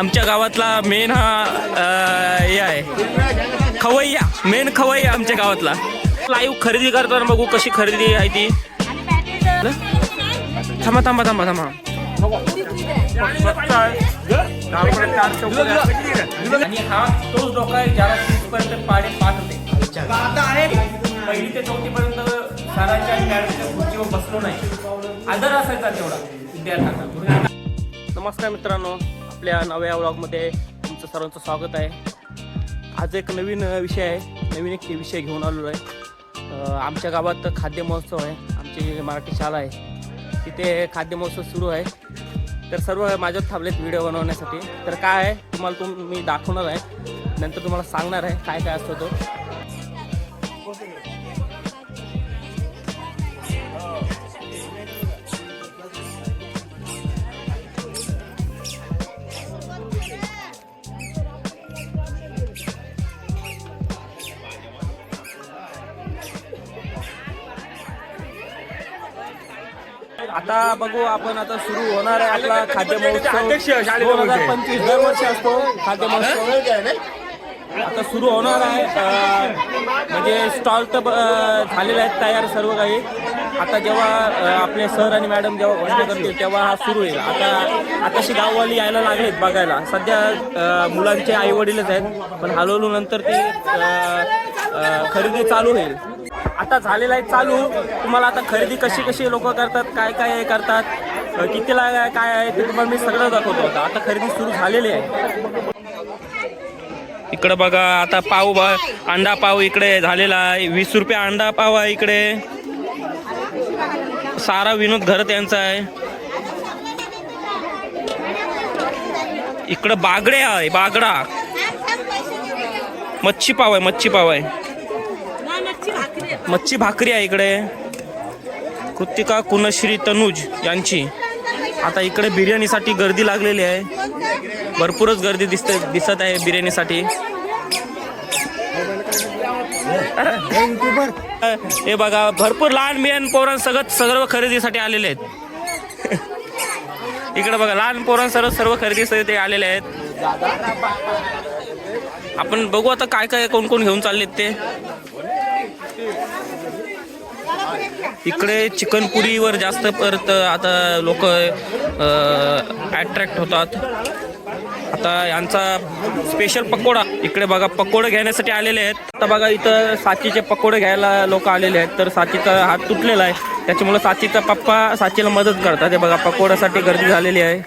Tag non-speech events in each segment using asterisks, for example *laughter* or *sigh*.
आमच्या गावातला मेन हा अं, हे आहे. खवय्या. मेन खवय्या आमच्या गावातला. लाईव्ह खरेदी करताना बघू कशी खरेदी आहे ती. थांबा थांबा थांबा थांबा. आणि हा तोच डोका आहे ज्याला तीसपर्यंत पाडे पाठ होते पहिली ते चौथी पर्यंत सरांच्या आणि मॅडमच्या खुर्चीवर बसलो नाही. आदर असायचा तेवढा. विद्यार्थ्यांना. नमस्कार मित्रांनो. आपल्या नव्या व्लॉगमध्ये तुमचं सर्वांचं स्वागत आहे. आज एक नवीन विषय आहे. नवीन एक विषय घेऊन आलेलो आहे. आमच्या गावात खाद्य महोत्सव आहे. आमची जी मराठी शाळा आहे तिथे खाद्य महोत्सव सुरू आहे. तर सर्व माझ्यात थांबलेत व्हिडिओ बनवण्यासाठी. तर काय आहे तुम्हाला तुम मी दाखवणार आहे. नंतर तुम्हाला सांगणार आहे काय काय असतो तो. आता बघू आपण आता सुरू होणार आहे आपला खाद्य महोत्सव. दोन हजार पंचवीस दरवर्षी असतो. खाद्य महोत्सव. आता सुरू होणार आहे. म्हणजे स्टॉल तर झालेले आहेत तयार सर्व काही. आता जेव्हा आपले सर आणि मॅडम जेव्हा घोषणा करतील तेव्हा हा सुरू होईल. आता आताशी गाववाली यायला लागलेत बघायला. सध्या मुलांचे आई वडीलच आहेत. पण हळूहळू नंतर ती खरेदी चालू होईल. आता झालेला आहे चालू. तुम्हाला आता खरेदी कशी कशी लोक करतात काय काय हे करतात कितीला काय- आहे ते तुम्हाला मी सगळं दाखवतो आता. आता खरेदी सुरू झालेली आहे. इकडे बघा आता पाव बा अंडा पाव इकडे झालेला आहे. वीस रुपये अंडा पाव आहे इकडे. सारा विनोद घरत यांचा आहे. इकडं बागडे आहे बागडा. मच्छी पाव आहे मच्छी पाव आहे. मच्छी भाकरी आहे इकडे. कृतिका कुणश्री तनुज यांची. आता इकडे बिर्याणीसाठी गर्दी लागलेली आहे. भरपूरच गर्दी दिसते दिसत आहे बिर्याणीसाठी. हे बघा भरपूर लहान मियान पोरण सगळं सर्व खरेदीसाठी आलेले आहेत. इकडे बघा लहान पोरां सर्व सर्व खरेदीसाठी आलेले आहेत. आपण बघू आता काय काय कोण कोण घेऊन चाललेत ते. इकडे चिकनपुरीवर जास्त परत आता लोक अट्रॅक्ट होतात. आता यांचा स्पेशल पकोडा. इकडे बघा पकोडे घेण्यासाठी आलेले आहेत. आता बघा इथं साचीचे पकोडे घ्यायला लोक आलेले आहेत. तर साचीचा हात तुटलेला आहे. त्याच्यामुळे साचीचा पप्पा साचीला मदत करतात. हे बघा पकोड्यासाठी गर्दी झालेली आहे.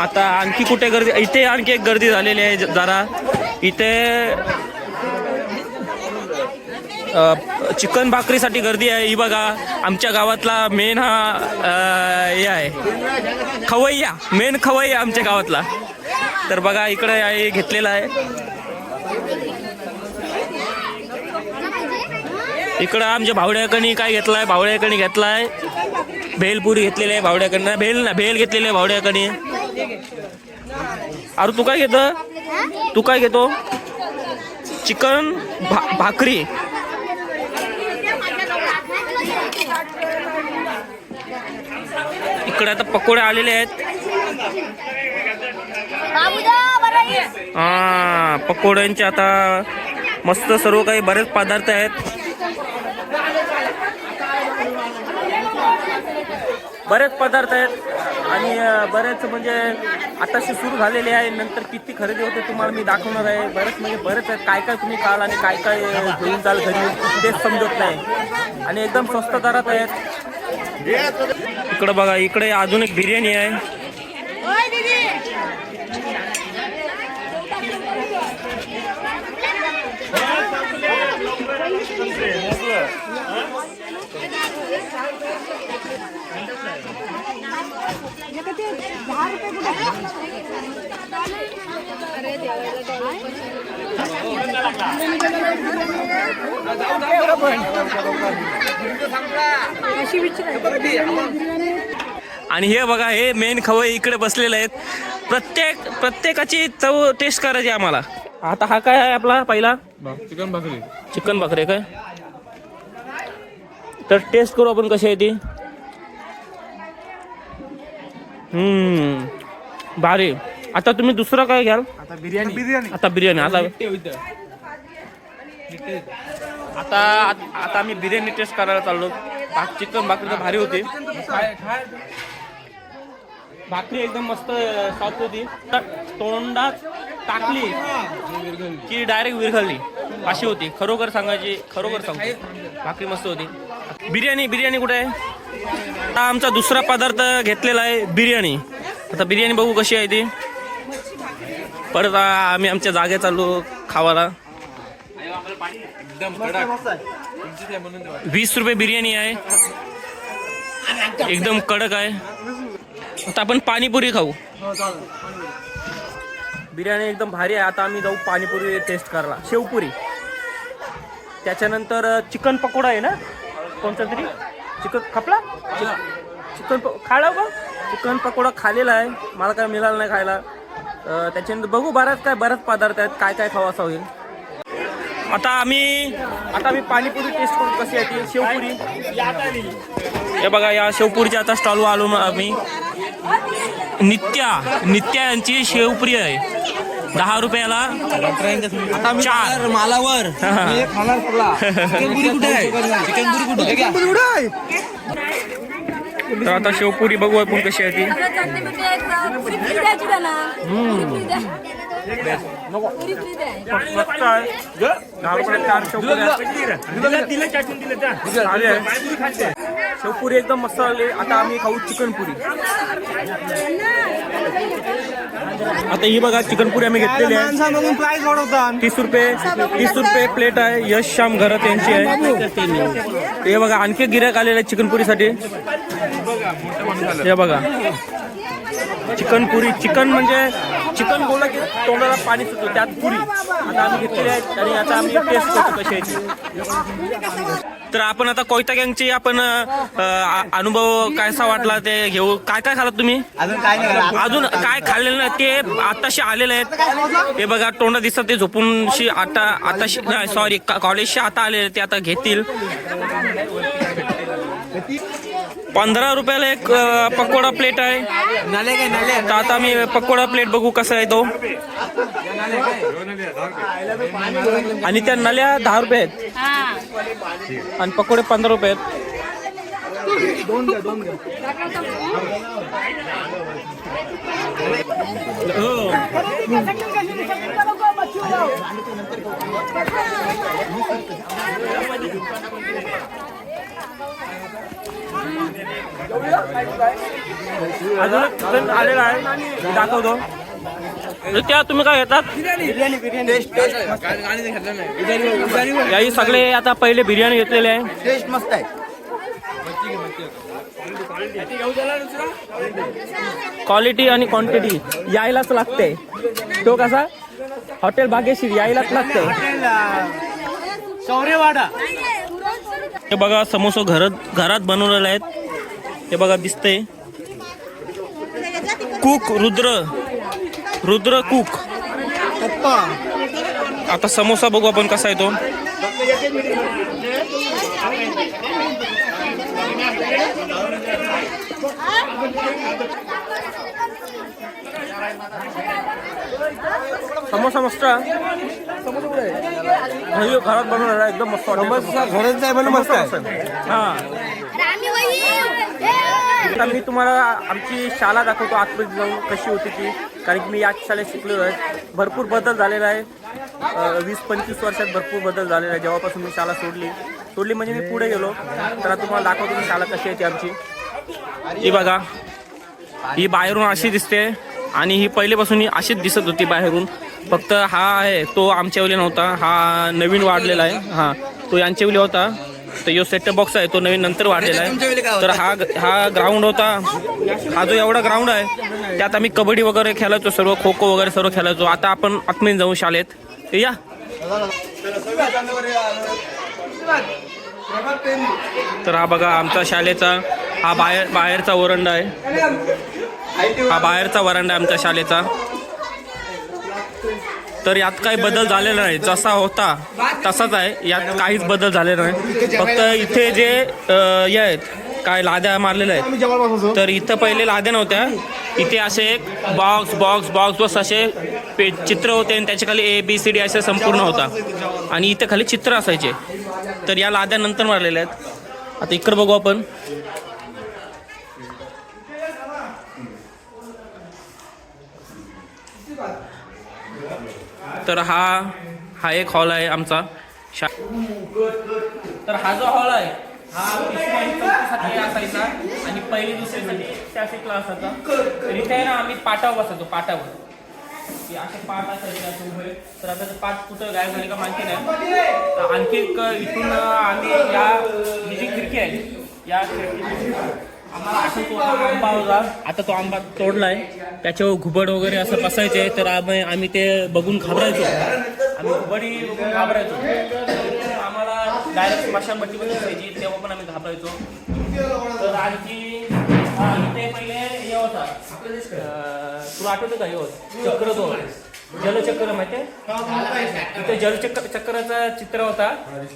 आता आणखी कुठे गर्दी? इथे आणखी एक गर्दी झालेली आहे जरा. इथे चिकन भाकरीसाठी गर्दी आहे. ही बघा आमच्या गावातला मेन हा हे आहे. खवय्या. मेन खवय्या आमच्या गावातला. तर बघा इकडे आहे घेतलेला आहे. इकडं आमच्या भावड्याकणी काय घेतलाय? भावड्याकणी घेतलाय. भेलपुरी घेतलेली आहे भावड्याकडनं भेल ना भेल घेतलेली आहे भावड्याकणी अरे तू काय घेत? तू काय घेतो? चिकन भा भाकरी. इकडे आता पकोडे आलेले आहेत. हा पकोड्यांचे आता मस्त सर्व काही बरेच पदार्थ आहेत. बरेच पदार्थ आहेत. आणि बरेच म्हणजे आताशी सुरू झालेले आहे. नंतर किती खरेदी होते तुम्हाला मी दाखवणार आहे. बरेच म्हणजे बरेच आहेत. काय काय तुम्ही काल आणि काय काय घेऊन जाल घरी तेच समजत नाही. आणि एकदम स्वस्त दरात आहेत. इकडं बघा इकडे अजून एक बिर्याणी आहे. अशी आणि हे बघा हे मेन खवय इकडे बसलेले आहेत. प्रत्येक प्रत्येकाची चव टेस्ट करायची आम्हाला. आता हा काय आहे आपला पहिला? चिकन भाकरी. चिकन भाकरी काय? तर टेस्ट करू आपण कशी आहे ती? हम्म. भारी. आता तुम्ही दुसरं काय घ्याल? आता बिर्याणी. बिर्याणी. आता बिर्याणी आता आता आता आम्ही बिर्याणी टेस्ट करायला चाललो. भाक चिकन भाकरी तर भारी होती. भाकरी एकदम मस्त सॉफ्ट होती. तोंडात टाकली की डायरेक्ट विरघळली. अशी होती. खरोखर सांगायची खरोखर सांगतो. भाकरी मस्त होती. बिर्याणी बिर्याणी कुठे आहे? आता आमचा दुसरा पदार्थ घेतलेला आहे बिर्याणी. आता बिर्याणी बघू कशी आहे ती. परत आम्ही आमच्या जागे चाललो खावाला. वीस रुपये बिर्याणी आहे. एकदम कडक आहे. आता आपण पाणीपुरी खाऊ. बिर्याणी एकदम भारी आहे. आता आम्ही जाऊ पाणीपुरी टेस्ट करायला. शेवपुरी. त्याच्यानंतर चिकन पकोडा आहे ना? कोणता तरी? चिकन खपला? चिकन प खायला का? चिकन पकोडा खालेला आहे. मला काय मिळालं नाही खायला. अ, त्याच्यानंतर बघू बराच काय बराच पदार्थ आहेत. काय काय खावा असं होईल. आता आम्ही आता आम्ही पाणीपुरी टेस्ट करू कशी आहे ती? शेवपुरी? हे बघा या शेवपुरीच्या आता स्टॉलवर आलो मग आम्ही. नित्या नित्या यांची शेवपुरी आहे. दहा रुपयाला चार. मालावर. खाणार तुला चिकन *laughs* पुरी कुठे आहे? चिकन पुरी कुठे आहे? तर आता शेवपुरी बघू आपण कशी आहे ती. आहे. शेवपुरी एकदम मस्त आली. आता आम्ही खाऊ चिकन पुरी. आता ही बघा चिकन पुरी आम्ही घेतलेली आहे. प्राइस वाढवतात तीस रुपये तीस रुपये प्लेट आहे. यश श्याम घरात यांची आहे. हे बघा आणखी गिऱ्हाईक आलेलं आहे चिकन पुरीसाठी. हे बघा. चिकन पुरी. चिकन म्हणजे चिकन बोला की तोंडाला पाणी सुटतो त्यात पुरी. आता आम्ही घेतलेली आहेत आणि आता आम्ही टेस्ट करतो कशी आहे. तर आपण आता कोयता गँगची आपण अनुभव कसा वाटला ते घेऊ. काय काय खालात तुम्ही? अजून काय खाल्लेलं नाही. ते आताशी आलेले आहेत. हे बघा तोंड दिसतात ते झोपून शी आता आताशी नाही सॉरी कॉलेजशी आता आलेले ते आता घेतील. पंधरा रुपयाला एक पकोडा प्लेट आहे. नाले काय नाले? तर आता मी पकोडा प्लेट बघू कसा आहे तो. आणि त्या नल्या दहा रुपये आहेत. आणि पकोडे पंधरा रुपये आहेत. हो. अजून आलेला आहे. दाखवतो. त्या तुम्ही काय घेतात? याही सगळे आता पहिले बिर्याणी घेतलेले आहे. टेस्ट मस्त आहे. क्वालिटी आणि क्वांटिटी यायलाच लागते. तो कसा? हॉटेल भाग्यश्री यायलाच लागते. शौर्यवाडा. हे बघा समोसा घरात घरात बनवलेले आहेत. हे बघा दिसतंय. कुक रुद्र. रुद्र कुक. आता समोसा बघू आपण कसा आहे तो समोसा मस्त. घरी- घरात बनवलेला आहे, एकदम मस्त जाय पण मस्त आहे. हा. आता मी तुम्हाला आमची शाळा दाखवतो आतमध्ये जाऊन कशी होती ती. कारण की मी याच शाळेत शिकलेलो आहे. भरपूर बदल झालेला आहे. वीस पंचवीस वर्षात भरपूर बदल झालेला आहे. जेव्हापासून मी शाळा सोडली. सोडली म्हणजे मी पुढे गेलो. तर आता तुम्हाला दाखवतो मी शाळा कशी आहे ती आमची. ही बघा. ही बाहेरून अशी दिसते. आणि ही पहिलेपासून ही अशीच दिसत होती बाहेरून. फक्त हा आहे तो आमच्यावली नव्हता हा नवीन वाढलेला आहे हा तो यांच्यावली होता. तर यो सेटअप बॉक्स आहे तो नवीन नंतर वाढलेला आहे. तर हा हा ग्राउंड होता. हा जो एवढा ग्राउंड आहे त्यात आम्ही कबड्डी वगैरे खेळायचो सर्व खो खो वगैरे सर्व खेळायचो. आता आपण आतमध्ये जाऊ शाळेत. या. तर हा बघा आमचा शाळेचा हा बाहेर बाहेरचा वरंडा आहे. हा बाहेरचा वरांडा आहे आमच्या शाळेचा. तर यात काही बदल झालेला नाही. जसा होता तसाच आहे. यात काहीच बदल झालेला नाही. फक्त इथे जे हे आहेत काय लाद्या मारलेल्या आहेत. तर इथं पहिले लाद्या नव्हत्या. इथे असे एक बॉक्स बॉक्स बॉक्स बॉक्स असे पे चित्र होते आणि त्याच्याखाली ए बी सी डी असे संपूर्ण होता. आणि इथं खाली चित्र असायचे. तर या लाद्या नंतर मारलेल्या आहेत. आता इकडं बघू आपण. तर हा हा एक हॉल आहे आमचा. शा तर हा जो हॉल आहे हा आणि चौथीसाठी असायचा आणि पहिली दुसरीसाठी त्याचे क्लास होता. तर इथे आहे ना आम्ही पाटावर बसायचो पाटावर. की असे पाठ असायचे असे उभे. तर आता ते पाठ कुठं गायब झाले का माहिती नाही. तर आणखी एक इथून आम्ही या ही जी खिडकी आहे या खिडकी आंबा होता. आता तो आंबा तोडलाय. त्याच्यावर घुबड वगैरे असं बसायचे. तर आम्ही आम्ही ते बघून घाबरायचो. आम्ही घुबडी बघून घाबरायचो. आम्हाला डायरेक्ट स्मशानभट्टी पण दिसायची तेव्हा पण आम्ही घाबरायचो. तर आणखी हा, पहिले हे होता. तुला आठवतं का हे होत? चक्र तो जलचक्र माहितीये तिथे जलचक्र चक्राचा चित्र होता.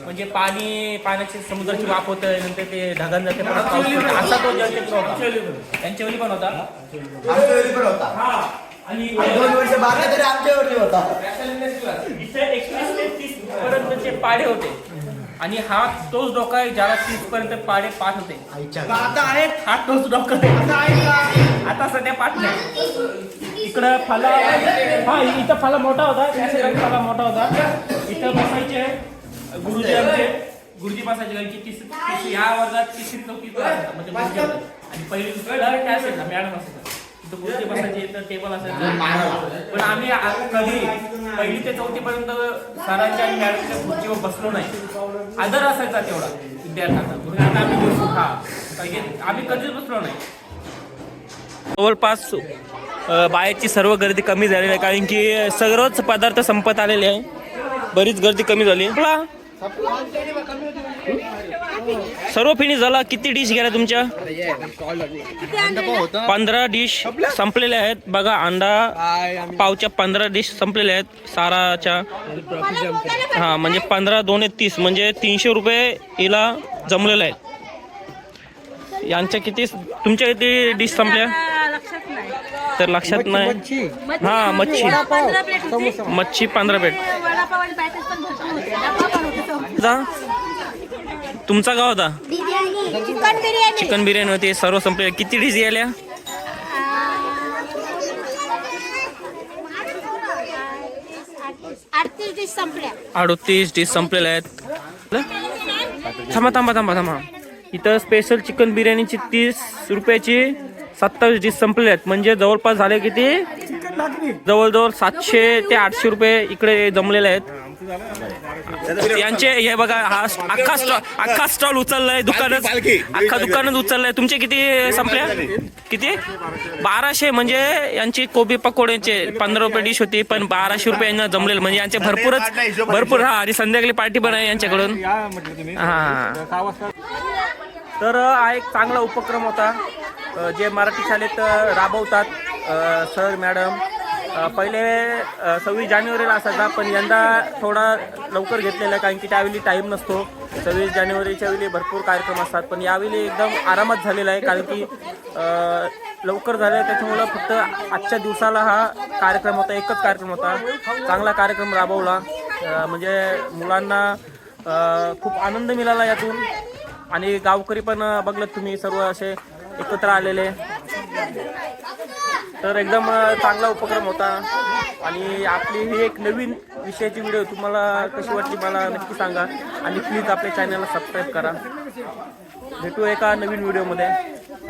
म्हणजे पाणी पाण्याची समुद्राची वाफ होत नंतर ते ढगान जाते परत पाऊस पडतो. असा तो जलचक्र होता. त्यांच्या वेळी पण होता? आमच्या वेळी पण होता. हा. आणि दोन वर्ष बारा तरी आमच्या वेळी होता. इथे एकवीस ते तीस पर्यंतचे पाडे होते. आणि हा तोच डोका आहे ज्याला तीस पर्यंत पाडे पाठ होते. आता आहे हा तोच डोका आहे. आता सध्या पाठ नाही. इकडं फाला हा इथं फाला मोठा होता. त्या साईडला फाला मोठा होता. इथं बसायचे. गुरुजी आमचे. गुरुजी बसायचे. कारण की तिस तिस- या वर्गात तिसरी चौथी म्हणजे गुरुजी होते. आणि पहिली दुसरी direct त्या साईडला मॅडम असायचा बसायचे इथं टेबल असायचं. पण आम्ही आ- कधी पहिली ते चौथी पर्यंत सरांच्या आणि मॅडमच्या खुर्चीवर बसलो नाही. आदर असायचा तेवढा विद्यार्थ्यांचा म्हणून आता आम्ही बसू. हा कधीच बसलो नाही. जवळपास अ, बाहेरची सर्व गर्दी कमी झालेली आहे कारण की सर्वच पदार्थ संपत आलेले आहे. बरीच गर्दी कमी झाली आपला सर्व फिनिश झाला किती डिश गेल्या तुमच्या? पंधरा डिश संपलेल्या आहेत. बघा अंडा पावच्या पंधरा डिश संपलेल्या आहेत. साराच्या. हा म्हणजे पंधरा दोन तीस म्हणजे तीनशे रुपये हिला जमलेलं आहे यांच्या किती तुमच्या किती डिश संपल्या? आता लक्षात नाही. तर लक्षात नाही हा, मच्छी. प्लेट मच्छी पंधरा बेट होते तुमचा गाव होता? चिकन बिर्याणी. चिकन बिर्याणी होती सर्व संपले. किती डिश गेल्या अडतीस डिश संपलेल्या आहेत. थांबा थांबा थांबा थांबा. इथं स्पेशल चिकन बिर्याणीची तीस रुपयाची सत्तावीस डिश संपलेल्या आहेत. म्हणजे जवळपास झाले किती? जवळजवळ सातशे ते आठशे रुपये इकडे जमलेले आहेत. यांचे हे बघा हा अख्खा स्टॉल अख्खा स्टॉल उचललाय दुकानच अख्खा दुकानच उचललाय. तुमचे किती संपल्या? किती? बाराशे म्हणजे यांची कोबी पकोड्याचे पंधरा रुपये डिश होती पण बाराशे रुपये यांना जमलेलं. म्हणजे यांचे भरपूरच भरपूर हा आणि संध्याकाळी पार्टी पण आहे यांच्याकडून. हा तर हा एक चांगला उपक्रम होता. जे मराठी शाळेत राबवतात सर मॅडम पहिले सव्वीस जानेवारीला असायचा पण यंदा थोडा लवकर घेतलेला आहे कारण की त्यावेळी टाईम नसतो. सव्वीस जानेवारीच्या वेळी भरपूर कार्यक्रम असतात पण यावेळी एकदम आरामात झालेला आहे कारण की लवकर झालं आहे त्याच्यामुळं फक्त आजच्या दिवसाला हा कार्यक्रम होता एकच कार्यक्रम होता. चांगला कार्यक्रम राबवला. म्हणजे मुलांना खूप आनंद मिळाला यातून. आणि गावकरी पण अ, बघलं तुम्ही सर्व असे एकत्र आलेले. तर एकदम चांगला उपक्रम होता. आणि आपली ही एक नवीन विषयाची व्हिडिओ तुम्हाला कशी वाटली मला नक्की सांगा. आणि प्लीज आपल्या चॅनलला सबस्क्राईब करा. भेटू एका नवीन व्हिडिओमध्ये